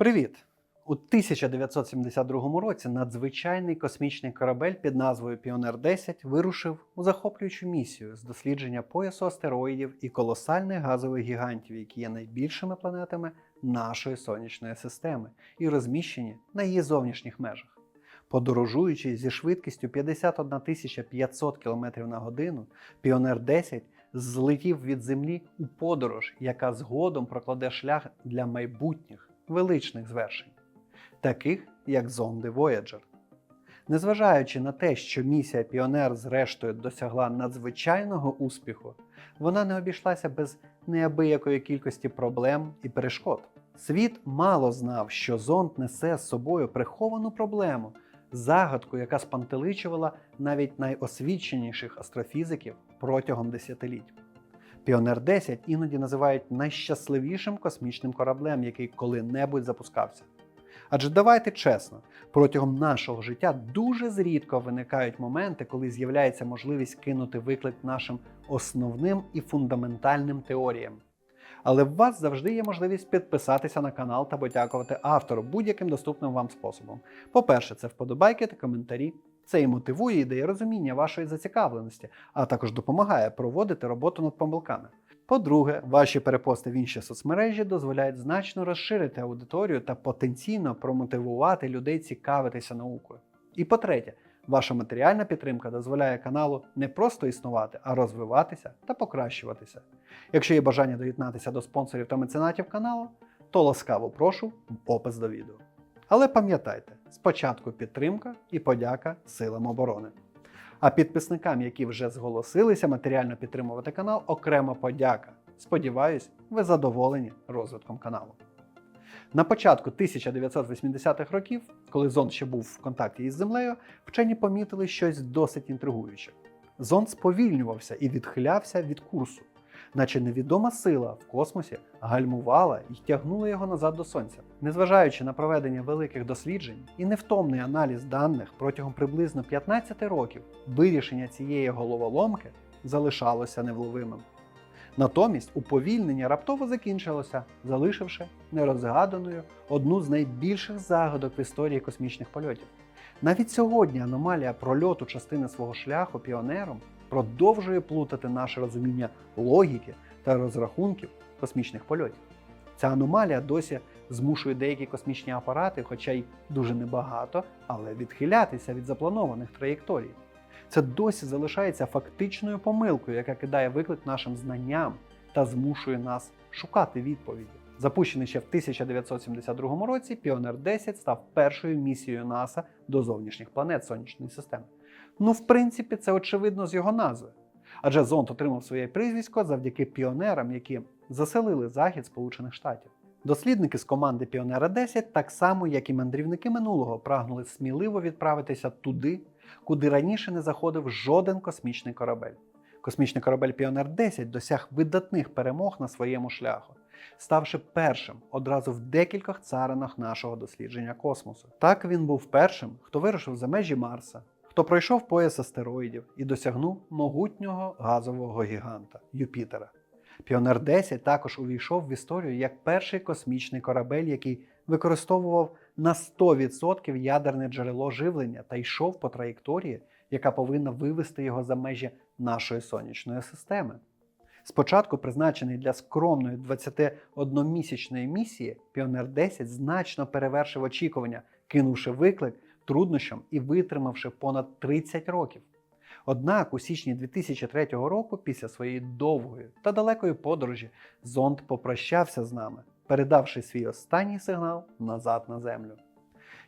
Привіт! У 1972 році надзвичайний космічний корабель під назвою Піонер 10 вирушив у захоплюючу місію з дослідження поясу астероїдів і колосальних газових гігантів, які є найбільшими планетами нашої сонячної системи і розміщені на її зовнішніх межах. Подорожуючи зі швидкістю 51 500 км на годину, Піонер 10 злетів від Землі у подорож, яка згодом прокладе шлях для майбутніх величних звершень, таких як зонди Voyager. Незважаючи на те, що місія Піонер зрештою досягла надзвичайного успіху, вона не обійшлася без неабиякої кількості проблем і перешкод. Світ мало знав, що зонд несе з собою приховану проблему, загадку, яка спантеличувала навіть найосвіченіших астрофізиків протягом десятиліть. Піонер 10 іноді називають найщасливішим космічним кораблем, який коли-небудь запускався. Адже давайте чесно, протягом нашого життя дуже зрідко виникають моменти, коли з'являється можливість кинути виклик нашим основним і фундаментальним теоріям. Але в вас завжди є можливість підписатися на канал та подякувати автору будь-яким доступним вам способом. По-перше, це вподобайки та коментарі. Це і мотивує і дає розуміння вашої зацікавленості, а також допомагає проводити роботу над помилками. По-друге, ваші перепости в інші соцмережі дозволяють значно розширити аудиторію та потенційно промотивувати людей цікавитися наукою. І по-третє, ваша матеріальна підтримка дозволяє каналу не просто існувати, а розвиватися та покращуватися. Якщо є бажання доєднатися до спонсорів та меценатів каналу, то ласкаво прошу в опис до відео. Але пам'ятайте, спочатку підтримка і подяка силам оборони. А підписникам, які вже зголосилися матеріально підтримувати канал, окрема подяка. Сподіваюсь, ви задоволені розвитком каналу. На початку 1980-х років, коли зонд ще був в контакті із Землею, вчені помітили щось досить інтригуюче. Зонд сповільнювався і відхилявся від курсу, наче невідома сила в космосі гальмувала і тягнула його назад до сонця. Незважаючи на проведення великих досліджень і невтомний аналіз даних протягом приблизно 15 років, вирішення цієї головоломки залишалося невловимим. Натомість уповільнення раптово закінчилося, залишивши нерозгаданою одну з найбільших загадок в історії космічних польотів. Навіть сьогодні аномалія прольоту частини свого шляху піонером продовжує плутати наше розуміння логіки та розрахунків космічних польотів. Ця аномалія досі змушує деякі космічні апарати, хоча й дуже небагато, але відхилятися від запланованих траєкторій. Це досі залишається фактичною помилкою, яка кидає виклик нашим знанням та змушує нас шукати відповіді. Запущений ще в 1972 році, Піонер 10 став першою місією НАСА до зовнішніх планет сонячної системи. Ну, в принципі, це очевидно з його назви. Адже зонд отримав своє прізвисько завдяки піонерам, які заселили захід Сполучених Штатів. Дослідники з команди Піонера 10, так само як і мандрівники минулого, прагнули сміливо відправитися туди, куди раніше не заходив жоден космічний корабель. Космічний корабель Піонер 10 досяг видатних перемог на своєму шляху, ставши першим одразу в декількох царинах нашого дослідження космосу. Так він був першим, хто вирушив за межі Марса, хто пройшов пояс астероїдів і досягнув могутнього газового гіганта Юпітера. Піонер 10 також увійшов в історію як перший космічний корабель, який використовував на 100% ядерне джерело живлення та йшов по траєкторії, яка повинна вивести його за межі нашої сонячної системи. Спочатку призначений для скромної 21-місячної місії, Піонер 10 значно перевершив очікування, кинувши виклик труднощам і витримавши понад 30 років. Однак у січні 2003 року, після своєї довгої та далекої подорожі, зонд попрощався з нами, передавши свій останній сигнал назад на Землю.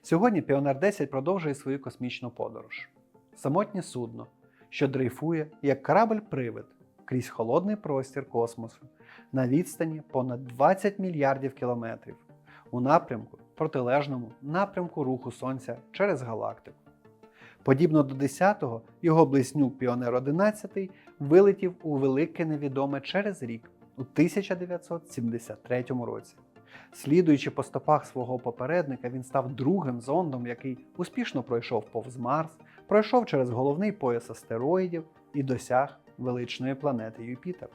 Сьогодні Піонер 10 продовжує свою космічну подорож. Самотнє судно, що дрейфує як корабль-привид крізь холодний простір космосу на відстані понад 20 мільярдів кілометрів у напрямку, протилежному напрямку руху Сонця через галактику. Подібно до 10-го, його близнюк Піонер 11 вилетів у велике невідоме через рік у 1973 році. Слідуючи по стопах свого попередника, він став другим зондом, який успішно пройшов повз Марс, пройшов через головний пояс астероїдів і досяг величної планети Юпітер.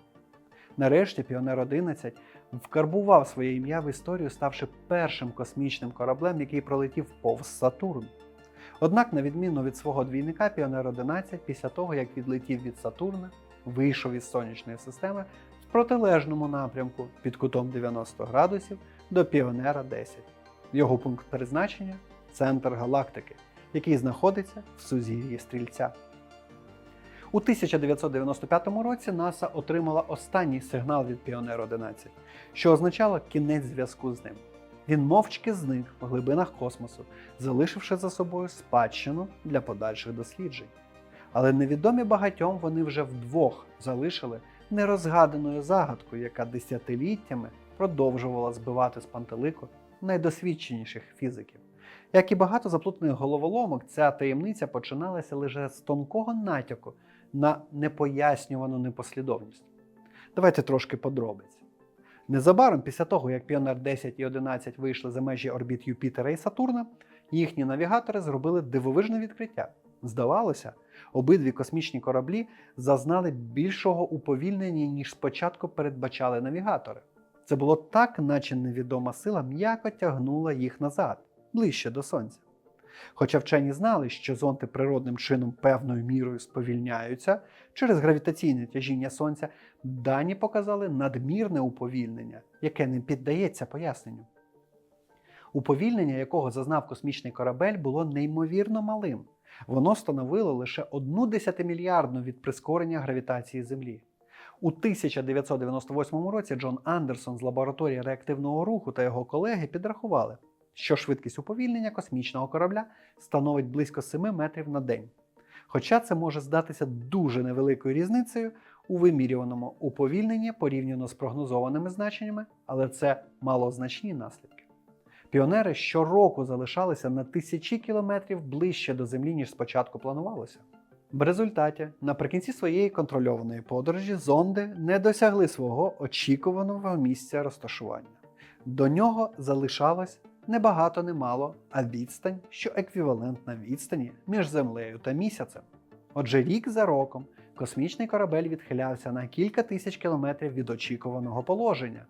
Нарешті Піонер 11 вкарбував своє ім'я в історію, ставши першим космічним кораблем, який пролетів повз Сатурн. Однак, на відміну від свого двійника, Піонер 11 після того, як відлетів від Сатурна, вийшов із сонячної системи в протилежному напрямку під кутом 90 градусів до Піонера 10. Його пункт призначення центр галактики, який знаходиться в сузір'ї стрільця. У 1995 році НАСА отримала останній сигнал від Піонер 11, що означало кінець зв'язку з ним. Він мовчки зник в глибинах космосу, залишивши за собою спадщину для подальших досліджень. Але невідомі багатьом вони вже вдвох залишили нерозгаданою загадкою, яка десятиліттями продовжувала збивати з пантелику найдосвідченіших фізиків. Як і багато заплутаних головоломок, ця таємниця починалася лише з тонкого натяку на непояснювану непослідовність. Давайте трошки подробиць. Незабаром після того, як Піонер 10 і 11 вийшли за межі орбіт Юпітера і Сатурна, їхні навігатори зробили дивовижне відкриття. Здавалося, обидві космічні кораблі зазнали більшого уповільнення, ніж спочатку передбачали навігатори. Це було так, наче невідома сила м'яко тягнула їх назад, ближче до Сонця. Хоча вчені знали, що зонти природним чином певною мірою сповільняються через гравітаційне тяжіння Сонця, дані показали надмірне уповільнення, яке не піддається поясненню. Уповільнення, якого зазнав космічний корабель, було неймовірно малим. Воно становило лише одну десятимільярдну від прискорення гравітації Землі. У 1998 році Джон Андерсон з лабораторії реактивного руху та його колеги підрахували, що швидкість уповільнення космічного корабля становить близько 7 метрів на день. Хоча це може здатися дуже невеликою різницею у вимірюваному уповільненні порівняно з прогнозованими значеннями, але це малозначні наслідки. Піонери щороку залишалися на тисячі кілометрів ближче до Землі, ніж спочатку планувалося. В результаті, наприкінці своєї контрольованої подорожі, зонди не досягли свого очікуваного місця розташування. До нього залишалось небагато немало, а відстань, що еквівалентна відстані між Землею та місяцем. Отже, рік за роком космічний корабель відхилявся на кілька тисяч кілометрів від очікуваного положення.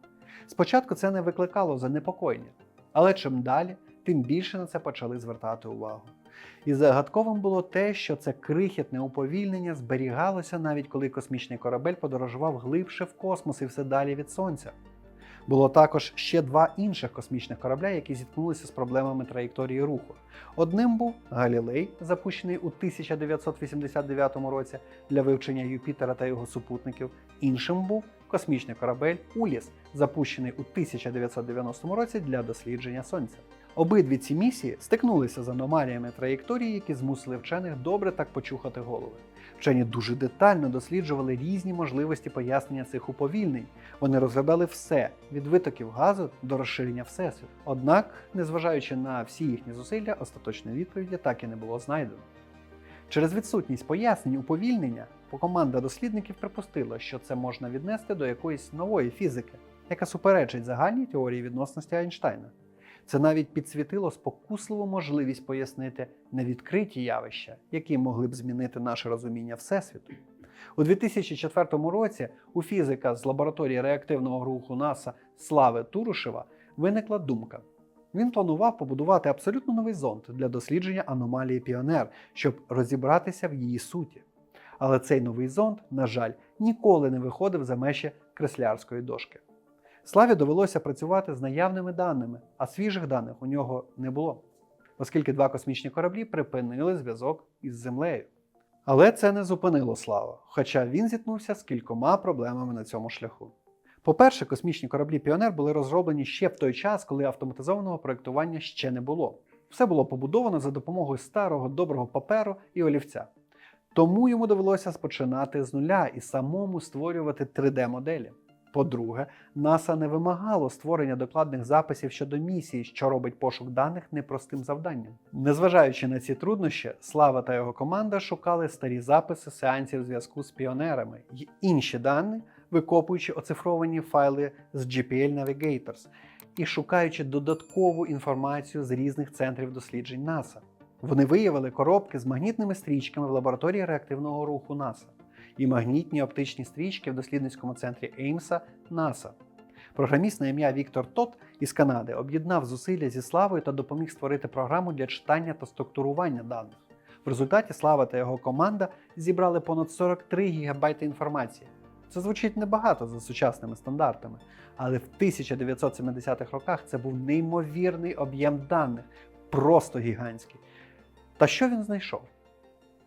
Спочатку це не викликало занепокоєння, але чим далі, тим більше на це почали звертати увагу. І загадковим було те, що це крихітне уповільнення зберігалося навіть коли космічний корабель подорожував глибше в космос і все далі від Сонця. Було також ще два інших космічних корабля, які зіткнулися з проблемами траєкторії руху. Одним був Галілей, запущений у 1989 році для вивчення Юпітера та його супутників. Іншим був космічний корабель Уліс, запущений у 1990 році для дослідження Сонця. Обидві ці місії стикнулися з аномаліями траєкторії, які змусили вчених добре так почухати голови. Вчені дуже детально досліджували різні можливості пояснення цих уповільнень. Вони розглядали все від витоків газу до розширення всесвіту. Однак, незважаючи на всі їхні зусилля, остаточної відповіді так і не було знайдено. Через відсутність пояснень уповільнення команда дослідників припустила, що це можна віднести до якоїсь нової фізики, яка суперечить загальній теорії відносності Айнштайна. Це навіть підсвітило спокусливу можливість пояснити невідкриті явища, які могли б змінити наше розуміння Всесвіту. У 2004 році у фізика з лабораторії реактивного руху НАСА Слави Турушева виникла думка. Він планував побудувати абсолютно новий зонд для дослідження аномалії Піонер, щоб розібратися в її суті. Але цей новий зонд, на жаль, ніколи не виходив за межі креслярської дошки. Славі довелося працювати з наявними даними, а свіжих даних у нього не було, оскільки два космічні кораблі припинили зв'язок із Землею. Але це не зупинило Слава, хоча він зіткнувся з кількома проблемами на цьому шляху. По-перше, космічні кораблі Піонер були розроблені ще в той час, коли автоматизованого проєктування ще не було. Все було побудовано за допомогою старого доброго паперу і олівця. Тому йому довелося спочинати з нуля і самому створювати 3D-моделі. По-друге, НАСА не вимагало створення докладних записів щодо місії, що робить пошук даних непростим завданням. Незважаючи на ці труднощі, Слава та його команда шукали старі записи сеансів зв'язку з піонерами й інші дані, викопуючи оцифровані файли з GPL Navigators і шукаючи додаткову інформацію з різних центрів досліджень НАСА. Вони виявили коробки з магнітними стрічками в лабораторії реактивного руху НАСА і магнітні оптичні стрічки в дослідницькому центрі Еймса НАСА. Програміст на ім'я Віктор Тот із Канади об'єднав зусилля зі Славою та допоміг створити програму для читання та структурування даних. В результаті Слава та його команда зібрали понад 43 гігабайти інформації. Це звучить небагато за сучасними стандартами, але в 1970-х роках це був неймовірний об'єм даних, просто гігантський. Та що він знайшов?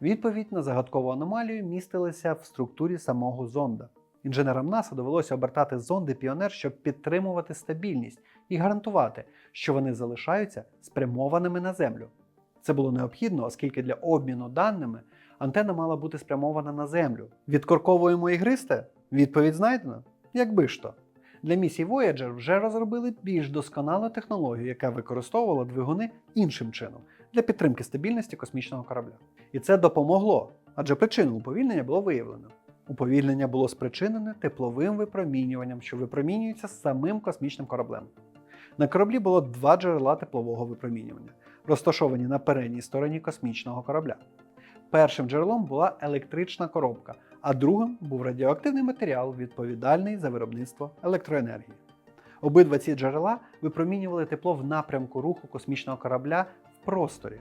Відповідь на загадкову аномалію містилася в структурі самого зонда. Інженерам НАСА довелося обертати зонди Піонер, щоб підтримувати стабільність і гарантувати, що вони залишаються спрямованими на Землю. Це було необхідно, оскільки для обміну даними антена мала бути спрямована на Землю. Відкорковуємо ігристе? Відповідь знайдена? Якби ж то. Для місії Voyager вже розробили більш досконалу технологію, яка використовувала двигуни іншим чином для підтримки стабільності космічного корабля. І це допомогло, адже причину уповільнення було виявлено. Уповільнення було спричинене тепловим випромінюванням, що випромінюється самим космічним кораблем. На кораблі було два джерела теплового випромінювання, розташовані на передній стороні космічного корабля. Першим джерелом була електрична коробка, а другим був радіоактивний матеріал, відповідальний за виробництво електроенергії. Обидва ці джерела випромінювали тепло в напрямку руху космічного корабля просторі.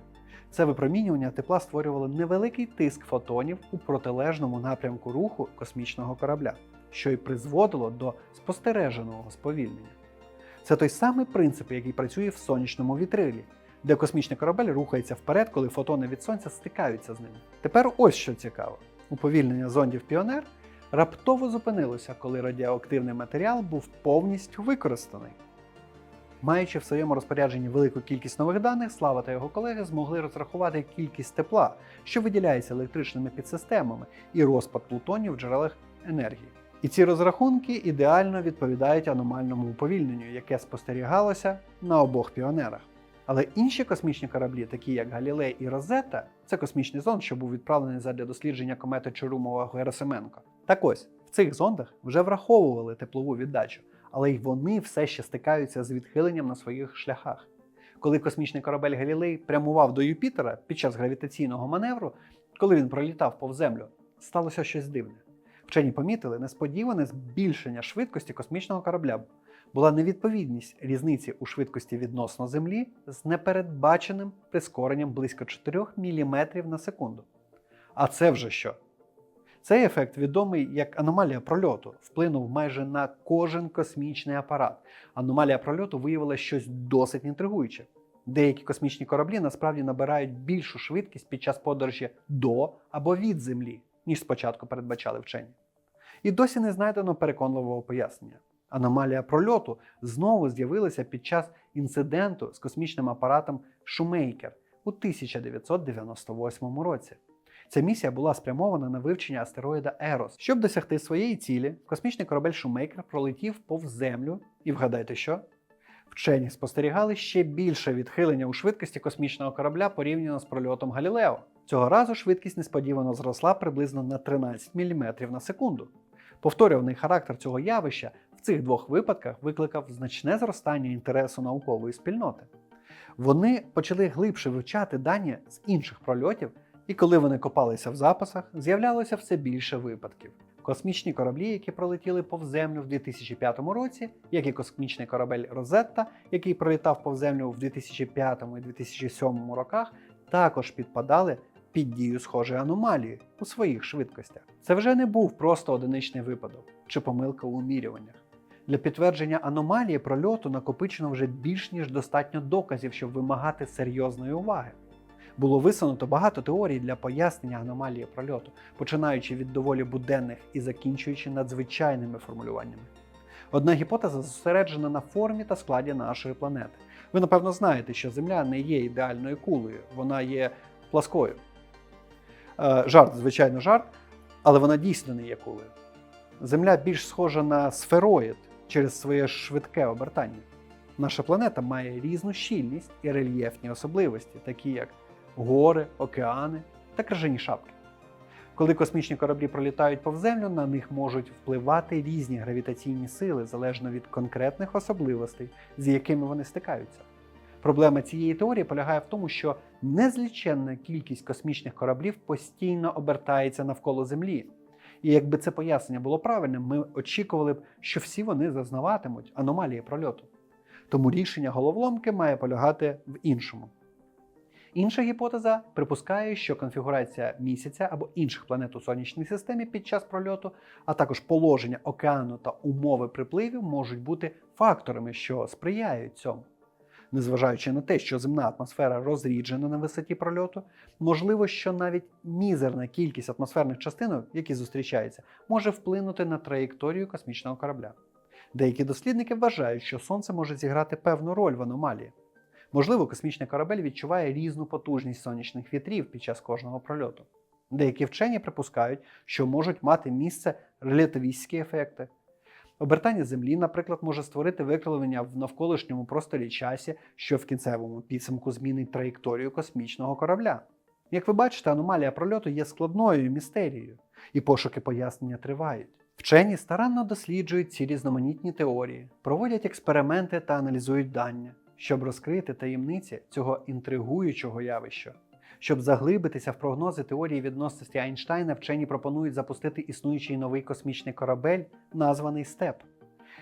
Це випромінювання тепла створювало невеликий тиск фотонів у протилежному напрямку руху космічного корабля, що й призводило до спостереженого сповільнення. Це той самий принцип, який працює в сонячному вітрилі, де космічний корабель рухається вперед, коли фотони від сонця стикаються з ним. Тепер ось що цікаво: уповільнення зондів Піонер раптово зупинилося, коли радіоактивний матеріал був повністю використаний. Маючи в своєму розпорядженні велику кількість нових даних, Слава та його колеги змогли розрахувати кількість тепла, що виділяється електричними підсистемами, і розпад плутонів в джерелах енергії. І ці розрахунки ідеально відповідають аномальному уповільненню, яке спостерігалося на обох піонерах. Але інші космічні кораблі, такі як Галілей і Розетта, це космічний зонд, що був відправлений задля дослідження комети Чорумова Герасименко. Так ось в цих зондах вже враховували теплову віддачу, але й вони все ще стикаються з відхиленням на своїх шляхах. Коли космічний корабель Галілей прямував до Юпітера під час гравітаційного маневру, коли він пролітав повз землю, сталося щось дивне. Вчені помітили несподіване збільшення швидкості космічного корабля. Була невідповідність різниці у швидкості відносно Землі з непередбаченим прискоренням близько 4 мм на секунду. А це вже що? Цей ефект, відомий як аномалія прольоту, вплинув майже на кожен космічний апарат. Аномалія прольоту виявила щось досить інтригуюче. Деякі космічні кораблі насправді набирають більшу швидкість під час подорожі до або від Землі, ніж спочатку передбачали вчені. І досі не знайдено переконливого пояснення. Аномалія прольоту знову з'явилася під час інциденту з космічним апаратом Шумейкер у 1998 році. Ця місія була спрямована на вивчення астероїда Ерос. Щоб досягти своєї цілі, космічний корабель Шумейкер пролетів повз Землю, і вгадайте що? Вчені спостерігали ще більше відхилення у швидкості космічного корабля порівняно з прольотом Галілео. Цього разу швидкість несподівано зросла приблизно на 13 мм на секунду. Повторюваний характер цього явища в цих двох випадках викликав значне зростання інтересу наукової спільноти. Вони почали глибше вивчати дані з інших прольотів, і коли вони копалися в записах, з'являлося все більше випадків. Космічні кораблі, які пролетіли повз землю в 2005 році, як і космічний корабель Розетта, який пролітав повз землю в 2005 і 2007 роках, також підпадали під дію схожої аномалії у своїх швидкостях. Це вже не був просто одиничний випадок чи помилка у умірюваннях. Для підтвердження аномалії прольоту накопичено вже більш ніж достатньо доказів, щоб вимагати серйозної уваги. Було висунуто багато теорій для пояснення аномалії прольоту, починаючи від доволі буденних і закінчуючи надзвичайними формулюваннями. Одна гіпотеза зосереджена на формі та складі нашої планети. Ви напевно знаєте, що Земля не є ідеальною кулею, вона є пласкою. Е, Жарт, звичайно, жарт, але вона дійсно не є кулею. Земля більш схожа на сфероїд через своє швидке обертання. Наша планета має різну щільність і рельєфні особливості, такі як гори, океани та крижані шапки. Коли космічні кораблі пролітають повз землю, на них можуть впливати різні гравітаційні сили залежно від конкретних особливостей, з якими вони стикаються. Проблема цієї теорії полягає в тому, що незліченна кількість космічних кораблів постійно обертається навколо Землі, І якби це пояснення було правильним, ми очікували б, що всі вони зазнаватимуть аномалії прольоту. Тому рішення головоломки має полягати в іншому. Інша гіпотеза припускає, що конфігурація місяця або інших планет у сонячній системі під час прольоту, а також положення океану та умови припливів можуть бути факторами, що сприяють цьому. Незважаючи на те, що земна атмосфера розріджена на висоті прольоту, можливо, що навіть мізерна кількість атмосферних частинок, які зустрічаються, може вплинути на траєкторію космічного корабля. Деякі дослідники вважають, що Сонце може зіграти певну роль в аномалії. Можливо, космічний корабель відчуває різну потужність сонячних вітрів під час кожного прольоту. Деякі вчені припускають, що можуть мати місце релятивістські ефекти. Обертання Землі, наприклад, може створити викривлення в навколишньому просторі часі, що в кінцевому підсумку змінить траєкторію космічного корабля. Як ви бачите, аномалія прольоту є складною містерією, і пошуки пояснення тривають. Вчені старанно досліджують ці різноманітні теорії, проводять експерименти та аналізують дані, щоб розкрити таємниці цього інтригуючого явища. Щоб заглибитися в прогнози теорії відносності Айнштайна, вчені пропонують запустити існуючий новий космічний корабель, названий СТЕП.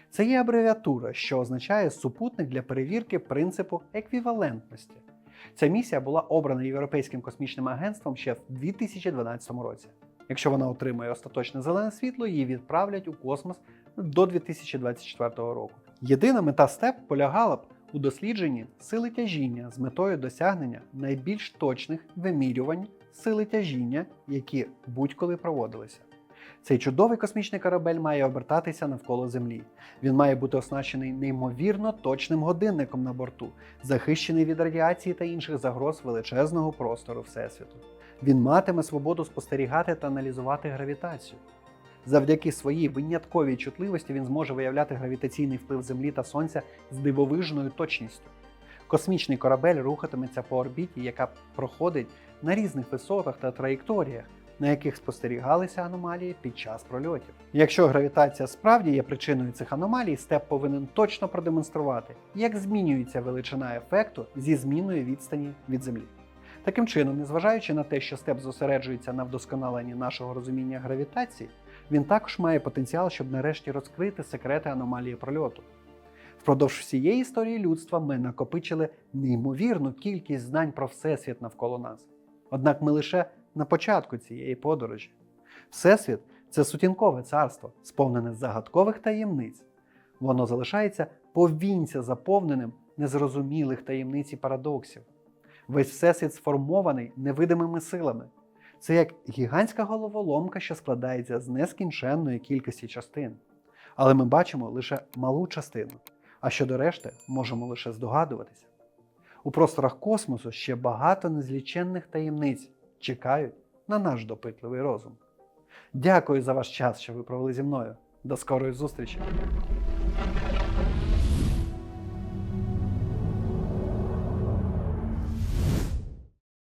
Це є абревіатура, що означає супутник для перевірки принципу еквівалентності. Ця місія була обрана Європейським космічним агентством ще в 2012 році. Якщо вона отримає остаточне зелене світло, її відправлять у космос до 2024 року. Єдина мета СТЕП полягала б у дослідженні сили тяжіння з метою досягнення найбільш точних вимірювань сили тяжіння, які будь-коли проводилися. Цей чудовий космічний корабель має обертатися навколо Землі. Він має бути оснащений неймовірно точним годинником на борту, захищений від радіації та інших загроз величезного простору Всесвіту. Він матиме свободу спостерігати та аналізувати гравітацію. Завдяки своїй винятковій чутливості він зможе виявляти гравітаційний вплив Землі та Сонця з дивовижною точністю. Космічний корабель рухатиметься по орбіті, яка проходить на різних висотах та траєкторіях, на яких спостерігалися аномалії під час прольотів. Якщо гравітація справді є причиною цих аномалій, степ повинен точно продемонструвати, як змінюється величина ефекту зі зміною відстані від Землі. Таким чином, незважаючи на те, що степ зосереджується на вдосконаленні нашого розуміння гравітації, він також має потенціал, щоб нарешті розкрити секрети аномалії прольоту. Впродовж всієї історії людства ми накопичили неймовірну кількість знань про Всесвіт навколо нас. Однак ми лише на початку цієї подорожі. Всесвіт це сутінкове царство, сповнене загадкових таємниць. Воно залишається повінця заповненим незрозумілих таємниць і парадоксів. Весь всесвіт сформований невидимими силами. Це як гігантська головоломка, що складається з нескінченної кількості частин. Але ми бачимо лише малу частину, а щодо решти можемо лише здогадуватися. У просторах космосу ще багато незліченних таємниць чекають на наш допитливий розум. Дякую за ваш час, що ви провели зі мною. До скорої зустрічі!